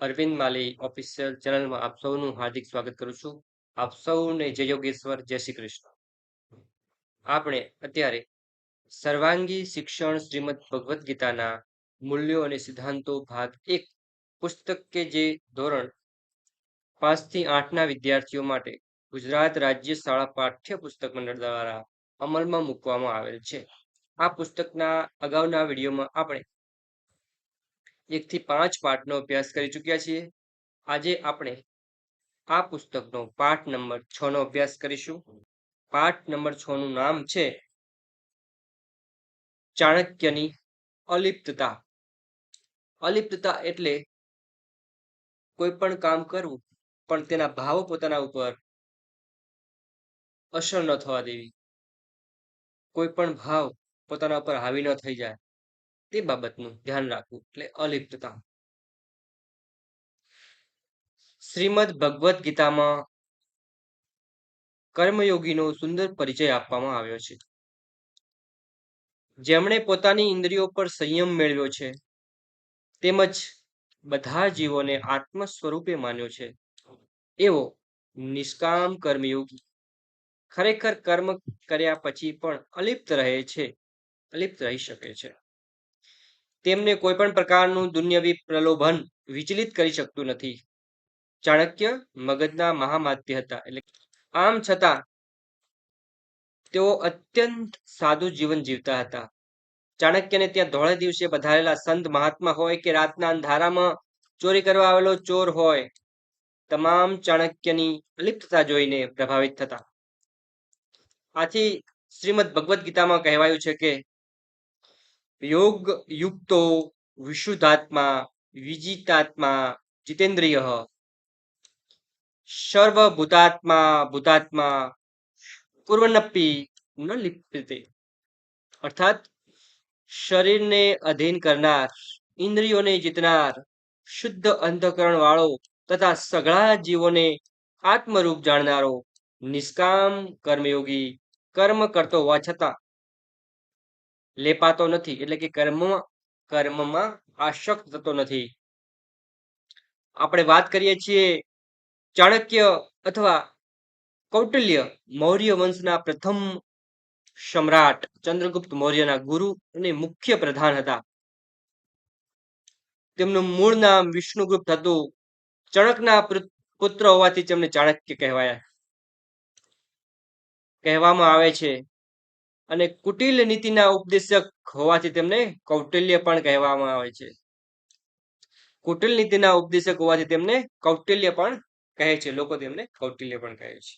અરવિંદ માલી official ચેનલમાં આપ સૌનું હાર્દિક સ્વાગત કરું છું. આપ સૌને જય યોગેશ્વર, જય શ્રી કૃષ્ણ. આપણે અત્યારે સર્વાંગી શિક્ષણ શ્રીમદ ભગવદ્ ગીતાના મૂલ્યો અને સિદ્ધાંતો ભાગ એક પુસ્તક કે જે ધોરણ પાંચથી આઠના વિદ્યાર્થીઓ માટે ગુજરાત રાજ્ય શાળા પાઠ્ય પુસ્તક મંડળ દ્વારા અમલમાં મૂકવામાં આવેલ છે. આ પુસ્તકના અગાઉના વિડીયોમાં આપણે એકથી પાંચ પાઠનો અભ્યાસ કરી ચૂક્યા છીએ. આજે આપણે આ પુસ્તકનો પાઠ નંબર છ નો અભ્યાસ કરીશું. પાઠ નંબર છ નું નામ છે ચાણક્યની અલિપ્તતા. અલિપ્તતા એટલે કોઈ પણ કામ કરવું, પણ તેના ભાવો પોતાના ઉપર અસર ન થવા દેવી. કોઈ પણ ભાવ પોતાના ઉપર હાવી ન થઈ જાય. તે બાબતનું ધ્યાન રાખવું એટલે અલિપ્તતા. શ્રીમદ ભગવદ્ ગીતામાં કર્મયોગીનો સુંદર પરિચય આપવામાં આવ્યો છે. જેમણે પોતાની ઇન્દ્રિયો પર સંયમ મેળવ્યો છે, તેમજ બધા જીવોને આત્મ સ્વરૂપે માન્યો છે. એવો નિષ્કામ કર્મયોગી ખરેખર કર્મ કર્યા પછી પણ અલિપ્ત રહે છે, અલિપ્ત રહી શકે છે. તેમને કોઈ પણ પ્રકારનું દુન્યવી પ્રલોભન વિચલિત કરી શકતું નથી. ચાણક્ય મગજના મહામાધ્ય હતા એટલે આમ છતાં તેઓ અત્યંત સાદું જીવન જીવતા હતા. ચાણક્યને ત્યાં ધોળે દિવસે પધારેલા સંત મહાત્મા હોય કે રાતના અંધારામાં ચોરી કરવા આવેલો ચોર હોય, તમામ ચાણક્યની અલિપ્તતા જોઈને પ્રભાવિત થતા. આથી શ્રીમદ ભગવદ્ ગીતામાં કહેવાયું છે કે યોગ યુક્તો વિશુદ્ધાત્મા વિજિતાત્મા જીતેન્દ્રિય સર્વભૂતાત્મા ભૂતાત્મા કુર્વનપી ન લિપ્યતે અર્થાત શરીરને અધીન કરનાર ઇન્દ્રિયોને જીતનાર શુદ્ધ અંધકરણ વાળો તથા સઘળા જીવોને આત્મરૂપ જાણનારો નિષ્કામ કર્મયોગી કર્મ કરતો હોવા છતાં લેપાતો નથી. એટલે કે કર્મ કર્મમાં આશક્ત થતો નથી. આપણે વાત કરીએ છીએ ચાણક્ય અથવા કૌટિલ્ય મૌર્ય વંશના પ્રથમ સમ્રાટ ચંદ્રગુપ્ત મૌર્યના ગુરુ અને મુખ્ય પ્રધાન હતા. તેમનું મૂળ નામ વિષ્ણુગુપ્ત હતું. ચણકના પુત્ર હોવાથી તેમને ચાણક્ય કહેવાયા. કહેવામાં આવે છે અને કુટિલ નીતિના ઉપદેશક હોવાથી તેમને કૌટિલ્ય પણ કહેવામાં આવે છે. કુટિલ નીતિના ઉપદેશક હોવાથી તેમને કૌટિલ્ય પણ કહે છે. લોકો તેમને કૌટિલ્ય પણ કહે છે.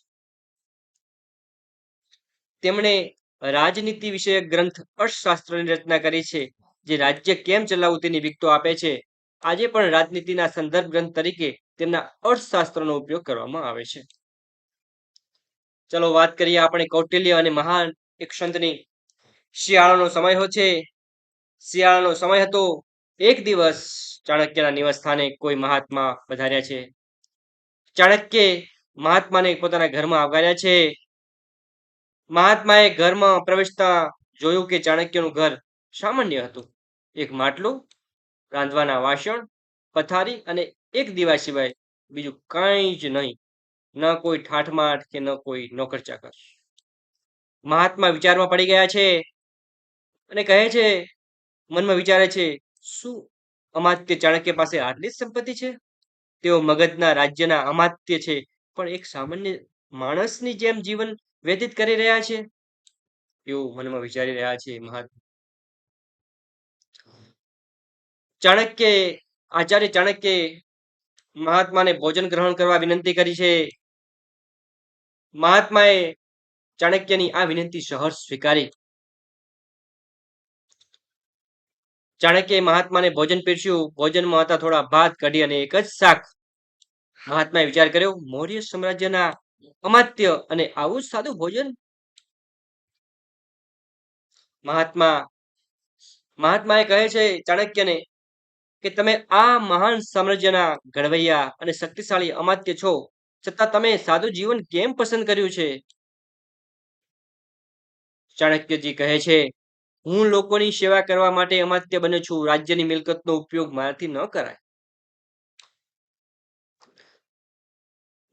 તેમણે રાજનીતિ વિષયક ગ્રંથ અર્થશાસ્ત્રની રચના કરી છે, જે રાજ્ય કેમ ચલાવવું તેની વિગતો આપે છે. આજે પણ રાજનીતિના સંદર્ભ ગ્રંથ તરીકે તેમના અર્થશાસ્ત્રનો ઉપયોગ કરવામાં આવે છે. ચલો વાત કરીએ આપણે કૌટિલ્ય અને મહાન એક સંતની શિયાળાનો સમય હો છે. શિયાળાનો સમય હતો. એક દિવસ ચાણક્યના નિવાસસ્થાને કોઈ મહાત્મા પધાર્યા છે. ચાણક્ય મહાત્માને પોતાના ઘરમાં આવકાર્યા છે. મહાત્માએ ઘરમાં પ્રવેશતા જોયું કે ચાણક્યનું ઘર સામાન્ય હતું. એક માટલું, રાંધવાના વાસણ, પથારી અને એક દીવા સિવાય બીજું કંઈ જ નહીં. ન કોઈ ઠાઠમાઠ કે ન કોઈ નોકર ચાકર મહાત્મા વિચારમાં પડી ગયા છે અને કહે છે, મનમાં વિચારે છે, શું અમાત્ય ચાણક્ય પાસે આટલી જ સંપત્તિ છે? તેઓ મગજના રાજ્યના અમાત્ય છે, પણ એક સામાન્ય માણસની જેમ જીવન વ્યતીત કરી રહ્યા છે. એવું મનમાં વિચારી રહ્યા છે, મહાત્મા. ચાણક્ય, આચાર્ય ચાણક્ય મહાત્માને ભોજન ગ્રહણ કરવા વિનંતી કરી છે. મહાત્માએ ચાણક્યની આ વિનંતી શહર સ્વીકારી. ચાણક્યએ મહાત્માને ભોજન પીરસ્યું. ભોજનમાં હતા થોડા ભાત, કઢી અને એક જ શાક. મહાત્માએ વિચાર કર્યો, મૌર્ય સામ્રાજ્યના અમાત્ય અને આવું સાદું ભોજન? મહાત્મા, મહાત્માએ કહે છે ચાણક્યને કે, તમે આ મહાન સામ્રાજ્યના ઘડવૈયા અને શક્તિશાળી અમાત્ય છો. છતાં તમે સાદું જીવન કેમ પસંદ કર્યું છે? ચાણક્યજી કહે છે, હું લોકોની સેવા કરવા માટે અમાત્ય બને છું, રાજ્યની મિલકતનો ઉપયોગ મારાથી ન કરાય.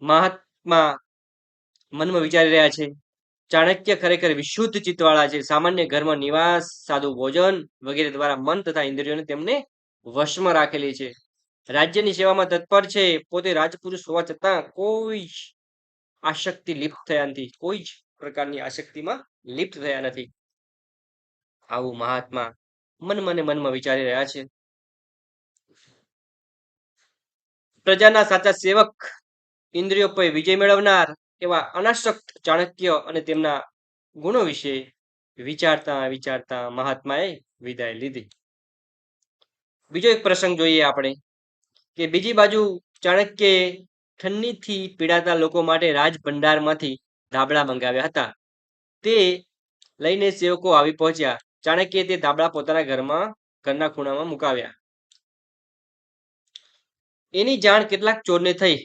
મહાત્મા મનમાં વિચારી રહ્યા છે, ચાણક્ય ખરેખર વિશુદ્ધ ચિત્તવાળા છે, સામાન્ય ઘરમાં નિવાસ, સાદું ભોજન વગેરે દ્વારા મન તથા ઇન્દ્રિયોને તેમને વશમાં રાખેલી છે. રાજ્યની સેવામાં તત્પર છે, પોતે રાજપુરુષ હોવા છતાં કોઈ આશક્તિ લિપ્ત થયા નથી કોઈ જ પ્રકારની આસક્તિમાં લિપ્ત થયા નથી. આવું મહાત્મા મનમાં ને મનમાં વિચારી રહ્યા છે. પ્રજાના સાચા સેવક ઇન્દ્રિયો પર વિજય મેળવનાર એવા અનાશક્ત ચાણક્ય અને તેમના ગુણો વિશે વિચારતા વિચારતા મહાત્માએ વિદાય લીધી. બીજો એક પ્રસંગ જોઈએ આપણે, કે બીજી બાજુ ચાણક્યએ ઠંડીથી પીડાતા લોકો માટે રાજભંડારમાંથી ધાબળા મંગાવ્યા હતા. તે લઈને સેવકો આવી પહોંચ્યા. ચાણક્યએ તે ધાબળા પોતાના ઘરમાં, ઘરના ખૂણામાં મુકાવ્યા. એની જાણ કેટલાક ચોરને થઈ.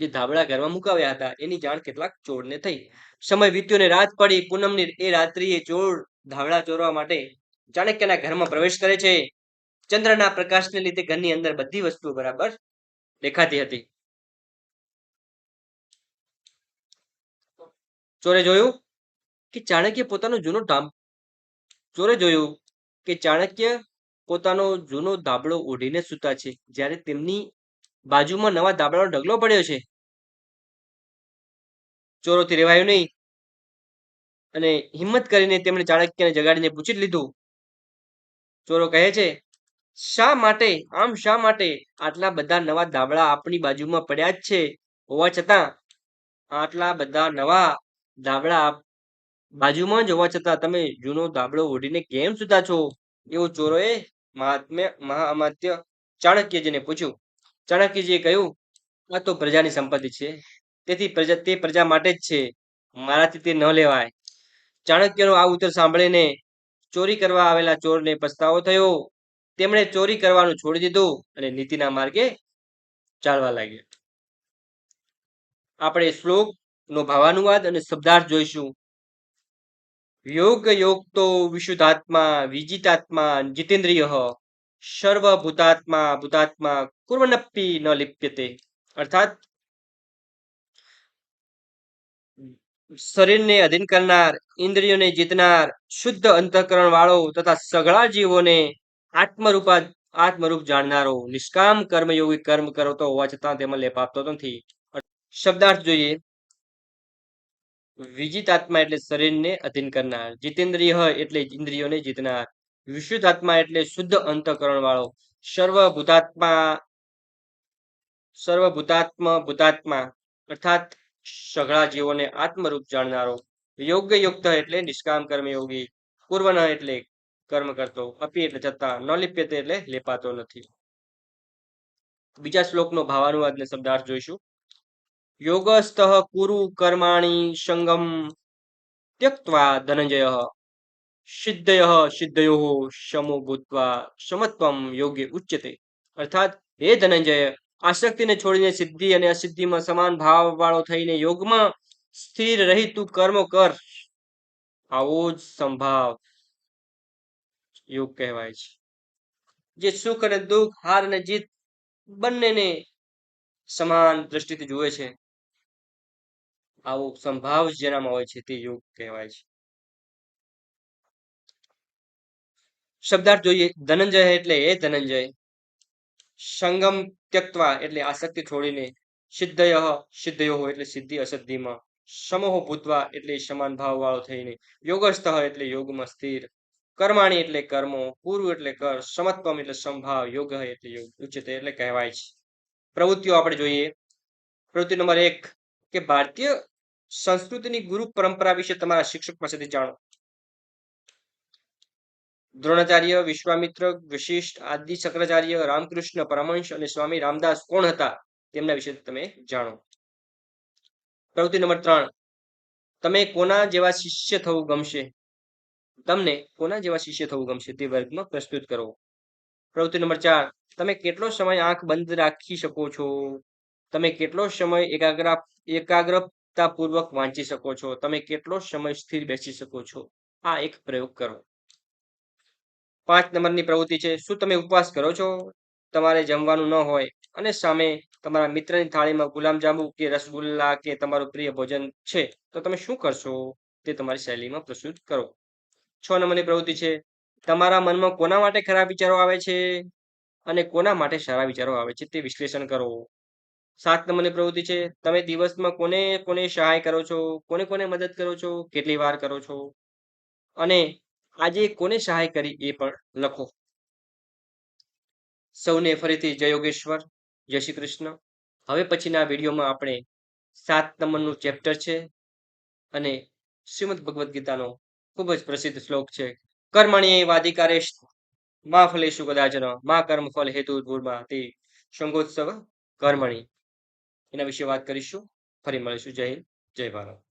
જે ધાબળા ઘરમાં મુકાવ્યા હતા, એની જાણ કેટલાક ચોરને થઈ. સમય વીત્યો ને રાત પડી. પૂનમની એ રાત્રિએ ચોર ધાબળા ચોરવા માટે ચાણક્યના ઘરમાં પ્રવેશ કરે છે. ચંદ્રના પ્રકાશને લીધે ઘરની અંદર બધી વસ્તુઓ બરાબર દેખાતી હતી. ચોરે જોયું? કે ચાણક્ય પોતાનો જૂનું ધામ ચોરે જોયું કે ચાણક્ય પોતાનો જૂનો ધાબળો ઓઢીને સૂતા છે. જ્યારે તેમની બાજુમાં નવા ધાબળાનો ઢગલો પડ્યો છે. ચોરોથી રેવાયું નહીં. અને હિંમત કરીને તેમણે ચાણક્યને જગાડીને પૂછી લીધું. ચોરો કહે છે, શા માટે, આમ શા માટે આટલા બધા નવા ધાબળા આપણી બાજુમાં પડ્યા જ છે? હોવા છતાં, આટલા બધા નવા ધાબળા બાજુમાં જોવા છતાં તમે જૂનો ધાબળો ઓઢીને કેમ સુતા છો? એવું ચોરોએ મહાત્મ્ય મહાઅમાત્ય ચાણક્યજીને પૂછ્યું. ચાણક્યજીએ કહ્યું, આ તો પ્રજાની સંપત્તિ છે. તેથી પ્રજા, તે પ્રજા માટે જ છે. મારાથી તે ન લેવાય. ચાણક્યનો આ ઉત્તર સાંભળીને ચોરી કરવા આવેલા ચોરને પસ્તાવો થયો. તેમણે ચોરી કરવાનું છોડી દીધું અને નીતિના માર્ગે ચાલવા લાગ્યા. આપણે શ્લોક નો ભાવાનુવાદ અને શબ્દાર્થ જોઈશું. યોગ યોગ તો વિશુદ્ધાત્મા વિજિતાત્મા જીતેન્દ્રિય સર્વભૂતાત્મા ભૂતાત્મા કુર્વનપ્પી ન લિપ્યતે અર્થાત શરીરને અધીન કરનાર ઇન્દ્રિયોને જીતનાર શુદ્ધ અંતઃકરણ વાળો તથા સગળા જીવોને આત્મરૂપા આત્મરૂપ જાણનારો નિષ્કામ કર્મયોગી કર્મ કરતો હોવા છતાં તેમાં લેપ આપતો નથી શબ્દાર્થ જોઈએ વિજિત આત્મા એટલે શરીરને અધીન કરનાર. જીતેન્દ્રિય એટલે ઇન્દ્રિયોને જીતનાર. વિશુદ્ધ આત્મા એટલે શુદ્ધ અંતકરણ વાળો સર્વભૂતાત્મા, સર્વભૂતાત્મ, ભૂતાત્મા અર્થાત સઘળા જીવોને આત્મરૂપ જાણનારો. યોગ્ય યુક્ત એટલે નિષ્કામ કર્મયોગી. પૂર્વન એટલે કર્મ કરતો. અપી એટલે જતા. ન લિપ્યતે એટલે લેપાતો નથી. બીજા શ્લોકનો ભાવાનુવાદને શબ્દાર્થ જોઈશું. યોગસ્થ કુરુ કર્માણી સંગમ ત્યક્વા ધનંજય સિદ્ધય સિદ્ધયો સમો ભૂતવા સમત્વમ યોગ્ય ઉચ્યતે અર્થાત હે ધનંજય આસક્તિને છોડીને સિદ્ધિ અને અસિદ્ધિમાં સમાન ભાવ વાળો થઈને યોગમાં સ્થિર રહી તું કર્મ કર આવો જ સંભાવ યોગ કહેવાય છે જે સુખ અને દુઃખ હાર અને જીત બંનેને સમાન દ્રષ્ટિથી જુએ છે આવો સંભાવ જેનામાં હોય છે તે યોગ કહેવાય છે. શબ્દાર્થ જોઈએ, ધનંજય એટલે એ ધનંજય. સંગમ ત્યક્તવા એટલે આસક્તિ છોડીને સિદ્ધય સિદ્ધયો એટલે સિદ્ધિ અસિદ્ધિમાં. સમોહ ભૂતવા એટલે સમાન ભાવ વાળો થઈને. યોગસ્થ એટલે યોગમાં સ્થિર. કર્માણી એટલે કર્મો. પૂર્વ એટલે કર. સમત્વમ એટલે સંભાવ. યોગ એટલે યોગ. ઉચ્ચતે એટલે કહેવાય છે. પ્રવૃત્તિઓ આપણે જોઈએ. પ્રવૃત્તિ નંબર એક કે ભારતીય સંસ્કૃતિની ગુરુ પરંપરા વિશે તમારા શિક્ષક પાસેથી જાણો. દ્રોણાચાર્ય, વિશ્વામિત્ર, વિશિષ્ટ આદિ શંકરાચાર્ય, રામકૃષ્ણ, પરમહંસ અને સ્વામી રામદાસ કોણ હતા તેમના વિશે તમે જાણો. પ્રવૃત્તિ નંબર ત્રણ. તમે કોના જેવા શિષ્ય થવું ગમશે? તમને કોના જેવા શિષ્ય થવું ગમશે તે વર્ગમાં પ્રસ્તુત કરો. પ્રવૃત્તિ નંબર ચાર. તમે કેટલો સમય આંખ બંધ રાખી શકો છો? તમે કેટલો સમય એકાગ્ર એકાગ્ર એકાગ્રતાપૂર્વક વાંચી શકો છો. તમે કેટલો સમય સ્થિર બેસી શકો છો? આ એક પ્રયોગ કરો. પાંચ નંબરની પ્રવૃત્તિ છે. શું તમે ઉપવાસ કરો છો? તમારે જમવાનું ન હોય અને સામે તમારા મિત્રની થાળીમાં ગુલાબજાંબુ કે રસગુલ્લા કે તમારું પ્રિય ભોજન છે, તો તમે શું કરશો? તે તમારી શૈલીમાં પ્રસ્તુત કરો. છ નંબરની પ્રવૃત્તિ છે. તમારા મનમાં કોના માટે ખરાબ વિચારો આવે છે? અને કોના માટે સારા વિચારો આવે છે તે વિશ્લેષણ કરો. સાત નંબરની પ્રવૃત્તિ છે. તમે દિવસમાં કોને કોને સહાય કરો છો? કોને કોને મદદ કરો છો? કેટલી વાર કરો છો? અને આજે કોને સહાય કરી એ પણ લખો. સૌને ફરીથી જય યોગેશ્વર, જય શ્રી કૃષ્ણ. હવે પછીના વિડીયોમાં આપણે સાત નંબરનું ચેપ્ટર છે અને શ્રીમદ ભગવદ્ ગીતાનો ખૂબ જ પ્રસિદ્ધ શ્લોક છે. કર્મણીય વાધિકારેશ મા ફલેશુ કદાચન, મા કર્મ ફલ હેતુ ભૂર્મા તે શંગોત્સવ કર્મણી એના વિશે વાત કરીશું. ફરી મળીશું. જય હિન્દ. જય ભારત.